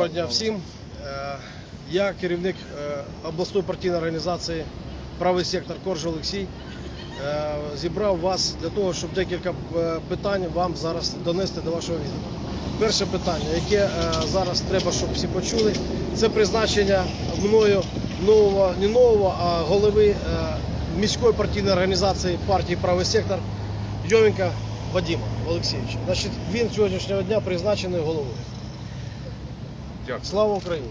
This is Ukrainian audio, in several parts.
Доброго дня всім. Е, Я керівник е, обласної партійної організації Правий сектор Корж Олексій. Е, Зібрав вас для того, щоб декілька питань вам зараз донести до вашого відома. Перше питання, яке зараз треба, щоб всі почули, це призначення мною нового, не нового, а голови міської партійної організації партії Правий сектор Йовенка Вадима Олексійовича. Значить, він сьогоднішнього дня призначений головою. Дякую. Слава Україні!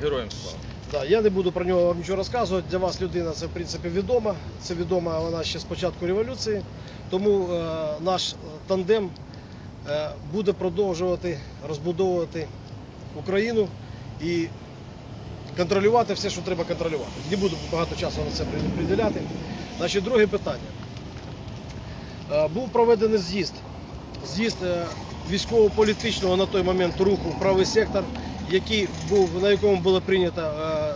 Героям слава. Да, я не буду про нього вам нічого розказувати. Для вас людина це в принципі відома. Це відома вона ще з початку революції. Тому е, наш е, тандем е, буде продовжувати розбудовувати Україну і контролювати все, що треба контролювати. Не буду багато часу на це приділяти. Значить, друге питання. Е, був проведений з'їзд. З'їзд е, військово-політичного на той момент руху правий сектор, який був, на якому було прийнято е,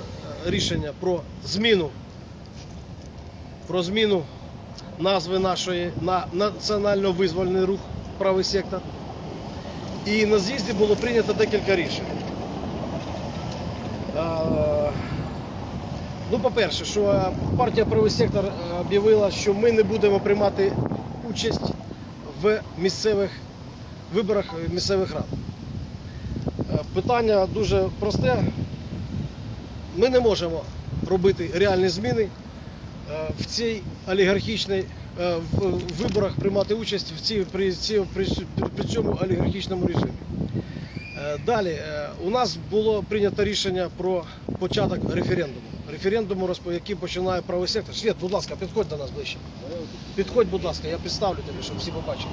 рішення про зміну, про зміну назви нашої на національно-визвольний рух правий сектор. І на з'їзді було прийнято декілька рішень. Е, Ну, по-перше, що е, партія правий сектор об'явила, що ми не будемо приймати участь в місцевих виборах місцевих рад. Питання дуже просте. Ми не можемо робити реальні зміни е, в цій олігархічній е, в виборах приймати участь в цій, при, при, при цьому олігархічному режимі. Е, Далі у нас було прийнято рішення про початок референдуму. Референдуму, який починає правий сектор. Світ, будь ласка, підходь до нас ближче. Підходь, будь ласка, я представлю тобі, щоб всі побачили.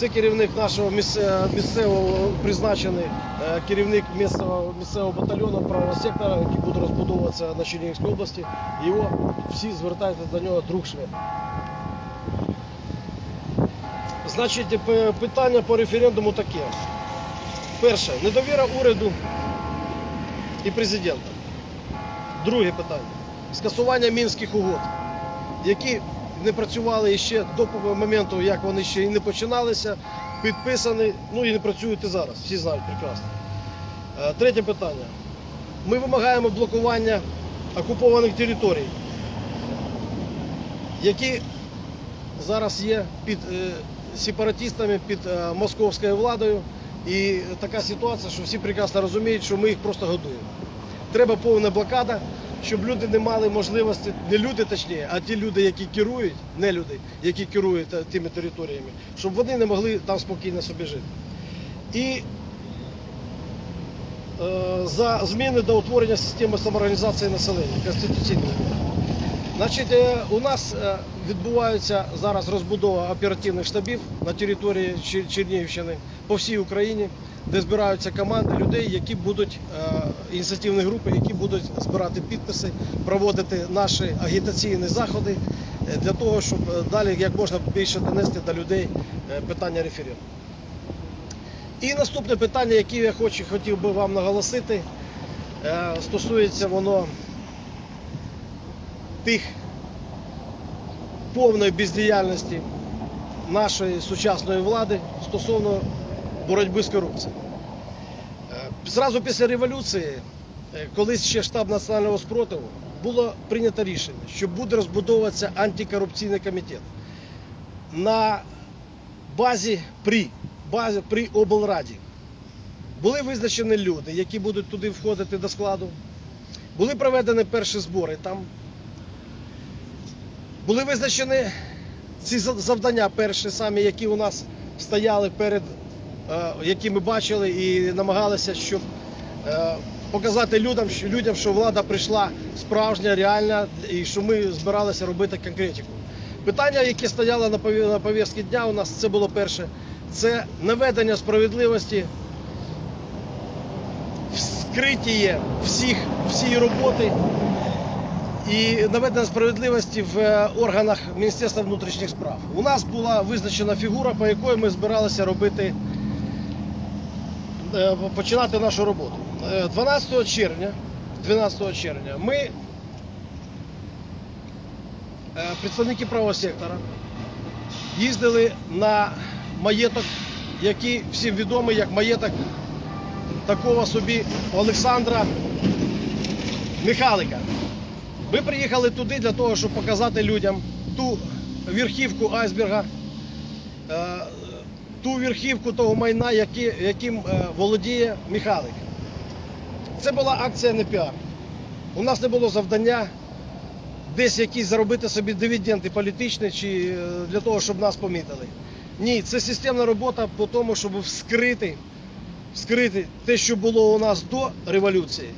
Це керівник нашого місцевого призначений е, керівник місцевого, місцевого батальйону правого сектора, який буде розбудовуватися на Чернігівській області. Його всі звертаються до нього друг швед. Значить, питання по референдуму таке. Перше, недовіра уряду і президента. Друге питання. Скасування мінських угод, які не працювали ще до моменту, як вони ще і не починалися, підписані, ну і не працюють і зараз. Всі знають прекрасно. Е, Третє питання. Ми вимагаємо блокування окупованих територій, які зараз є під е, сепаратистами, під е, московською владою. І така ситуація, що всі прекрасно розуміють, що ми їх просто годуємо. Треба повна блокада, щоб люди не мали можливості, не люди точніше, а ті люди, які керують, не люди, які керують тими територіями, щоб вони не могли там спокійно собі жити. І е, за зміни до утворення системи самоорганізації населення, конституційної. Значить, е, у нас е, відбувається зараз розбудова оперативних штабів на території Чернігівщини по всій Україні, де збираються команди людей, які будуть е, ініціативні групи, які будуть збирати підписи, проводити наші агітаційні заходи для того, щоб далі як можна більше донести до людей питання референдуму. І наступне питання, яке я хочу, хотів би вам наголосити, стосується воно тих повної бездіяльності нашої сучасної влади стосовно боротьби з корупцією. Е, Зразу після революції, е, колись ще штаб національного спротиву, було прийнято рішення, що буде розбудовуватися антикорупційний комітет на базі при, базі при облраді. Були визначені люди, які будуть туди входити до складу. Були проведені перші збори там. Були визначені ці завдання перші самі, які у нас стояли перед, е, які ми бачили і намагалися, щоб е, показати людям, людям, що влада прийшла справжня, реальна, і що ми збиралися робити конкретику. Питання, яке стояло на повістці дня у нас, це було перше. Це наведення справедливості, вскриття всіх, всієї роботи і наведення справедливості в е, органах Міністерства внутрішніх справ. У нас була визначена фігура, по якої ми збиралися робити, е, починати нашу роботу. Е, 12 червня, 12 червня ми, е, представники правого сектора, їздили на маєток який всім відомий як маєток такого собі Олександра Михайлика. Ми приїхали туди для того, щоб показати людям ту верхівку айсберга, е, ту верхівку того майна, яким е, володіє Михайлик. Це була акція не піар. У нас не було завдання десь якісь заробити собі дивіденди політичні чи е, для того, щоб нас помітили. Ні, це системна робота по тому, щоб вскрити, вскрити те, що було у нас до революції.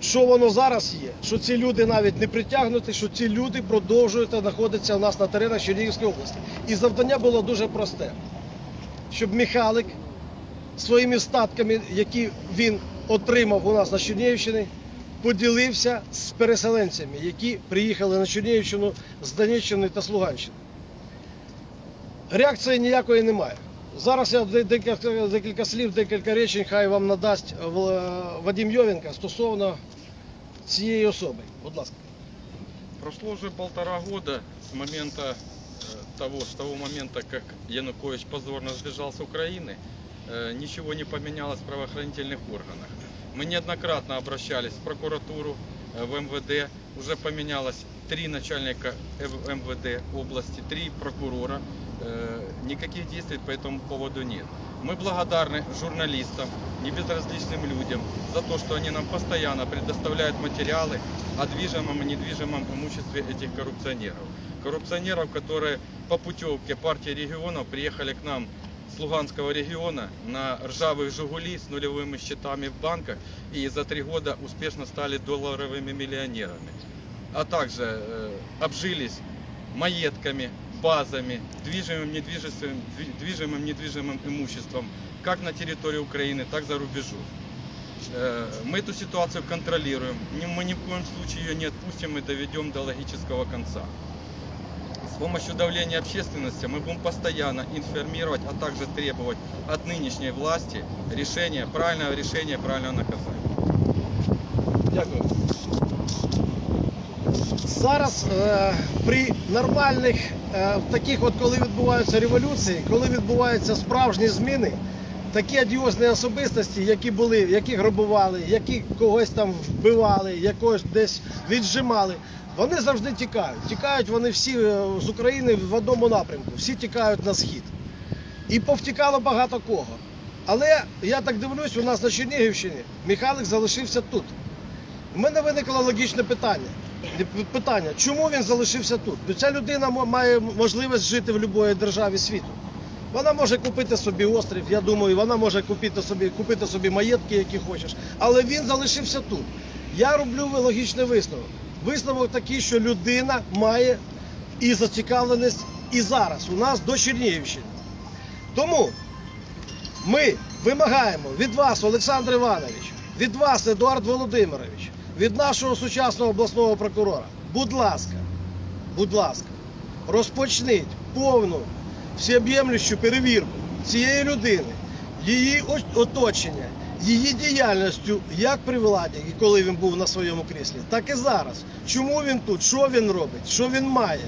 Що воно зараз є? Що ці люди навіть не притягнуті, що ці люди продовжують знаходитися у нас на теренах Чернігівської області. І завдання було дуже просте, щоб Михайлик своїми статками, які він отримав у нас на Чернігівщині, поділився з переселенцями, які приїхали на Чернігівщину з Донеччини та з Луганщини. Реакції ніякої немає. Зараз я декілька, декілька слів, декілька речень, хай вам надасть Вла- Вадим Йовенко стосовно цієї особи. Будь ласка. Прошло уже полтора года с момента э, того, с того момента, как Янукович позорно сбежал с Украины, э, ничего не поменялось в правоохранительных органах. Мы неоднократно обращались в прокуратуру, э, в МВД, уже поменялось три начальника М- МВД области, три прокурора, Э, Никаких действий по этому поводу нет. Мы благодарны журналистам, небезразличным людям за то, что они нам постоянно предоставляют материалы о движимом и недвижимом имуществе этих коррупционеров. Коррупционеров, которые по путевке партии регионов приехали к нам с Луганского региона на ржавых «Жигули» с нулевыми счетами в банках и за три года успешно стали долларовыми миллионерами. А также э, обжились маетками, базами, движимым, недвижимым, дви- движимым, недвижимым имуществом, как на территории Украины, так за рубежом. Э, Мы эту ситуацию контролируем, мы ни в коем случае ее не отпустим и доведем до логического конца. С помощью давления общественности мы будем постоянно информировать, а также требовать от нынешней власти решения, правильного решения, правильного наказания. Дякую. Зараз е, при нормальних е, таких, от коли відбуваються революції, коли відбуваються справжні зміни, такі адіозні особистості, які були, які грабували, які когось там вбивали, якогось десь віджимали, вони завжди тікають. Тікають вони всі е, з України в одному напрямку, всі тікають на схід. І повтікало багато кого. Але я так дивлюсь, у нас на Чернігівщині Михайлик залишився тут. У мене виникло логічне питання. Питання, чому він залишився тут? Бо ця людина має можливість жити в будь-якій державі світу. Вона може купити собі острів, я думаю, вона може купити собі, купити собі маєтки, які хочеш. Але він залишився тут. Я роблю логічний висновок. Висновок такий, що людина має і зацікавленість і зараз у нас до Чернігівщини. Тому ми вимагаємо від вас, Олександр Іванович, від вас, Едуард Володимирович, від нашого сучасного обласного прокурора, будь ласка, будь ласка, розпочніть повну всеоб'ємлющу перевірку цієї людини, її оточення, її діяльністю як при владі, і коли він був на своєму кріслі, так і зараз. Чому він тут, що він робить, що він має.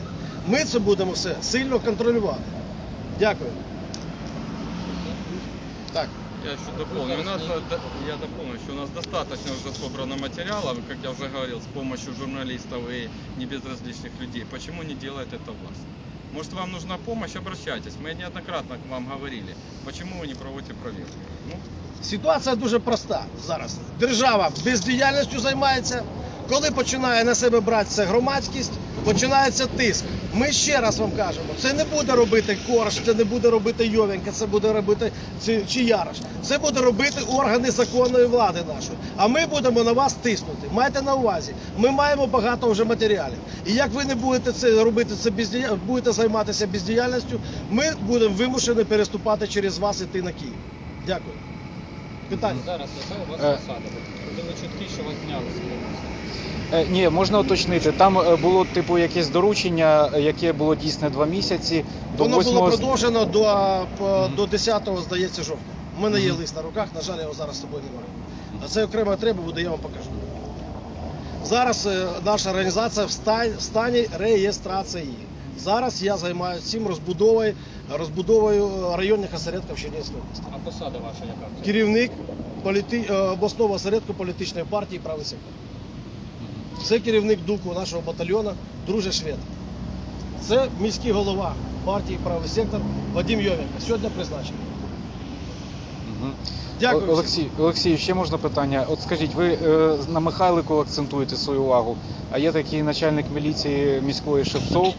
Ми це будемо все сильно контролювати. Дякую. Так. Я еще дополню. У нас, э, до- я дополню, что у нас достаточно уже собрано материалов, как я уже говорил, с помощью журналистов и небезразличных людей. Почему не делает это власть? Может, вам нужна помощь, обращайтесь. Мы неоднократно к вам говорили. Почему вы не проводите проверку? Ну, Ситуація дуже проста зараз. Держава бездіяльністю займається. Коли починає на себе братися громадськість, починається тиск. Ми ще раз вам кажемо, це не буде робити Корж, це не буде робити Йовенка, це буде робити чи, чи Ярош. Це буде робити органи законної влади нашої. А ми будемо на вас тиснути. Майте на увазі, ми маємо багато вже матеріалів. І як ви не будете це робити, це бездія... будете займатися бездіяльністю, ми будемо вимушені переступати через вас іти на Київ. Дякую. Питання. Зараз у вас Е. посада? Ходили чутки, що вас зняли з. Е, Ні, можна уточнити. Там е, було типу якесь доручення, е, яке було дійсне два місяці. До Воно було 8 продовжено до, по- до 10-го, здається, жовтня. У мене є лист на руках, на жаль, я його зараз з собою немає. А це окрема треба буде, я вам покажу. Зараз е, наша організація в ста- в стані реєстрації. Зараз я займаюся цим розбудовою розбудовою районних осередків Чернігівської області. А посада ваша яка? Керівник політи... е, обласного осередку політичної партії правий сектор. Це керівник дуку нашого батальйону, друже Швед. Це міський голова партії правий сектор Вадим Йовенко. Сьогодні призначений. Дякую. Олексій, Олексій, ще можна питання. От скажіть, ви е, на Михайлику акцентуєте свою увагу, а є такий начальник міліції міської Шевцов.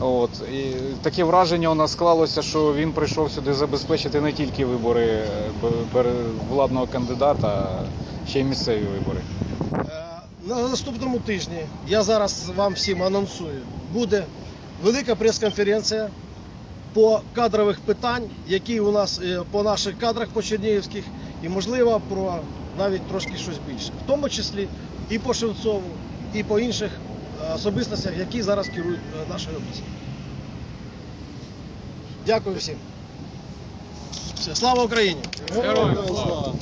От, і таке враження у нас склалося, що він прийшов сюди забезпечити не тільки вибори е, владного кандидата, а ще й місцеві вибори. Е, На наступному тижні я зараз вам всім анонсую. Буде велика прес-конференція по кадрових питань, які у нас е, по наших кадрах по Чернігівських, і можливо про навіть трошки щось більше, в тому числі і по Шевцову, і по інших особистостях, які зараз керують е, нашою областю. Дякую всім. Слава Україні! Героям слава!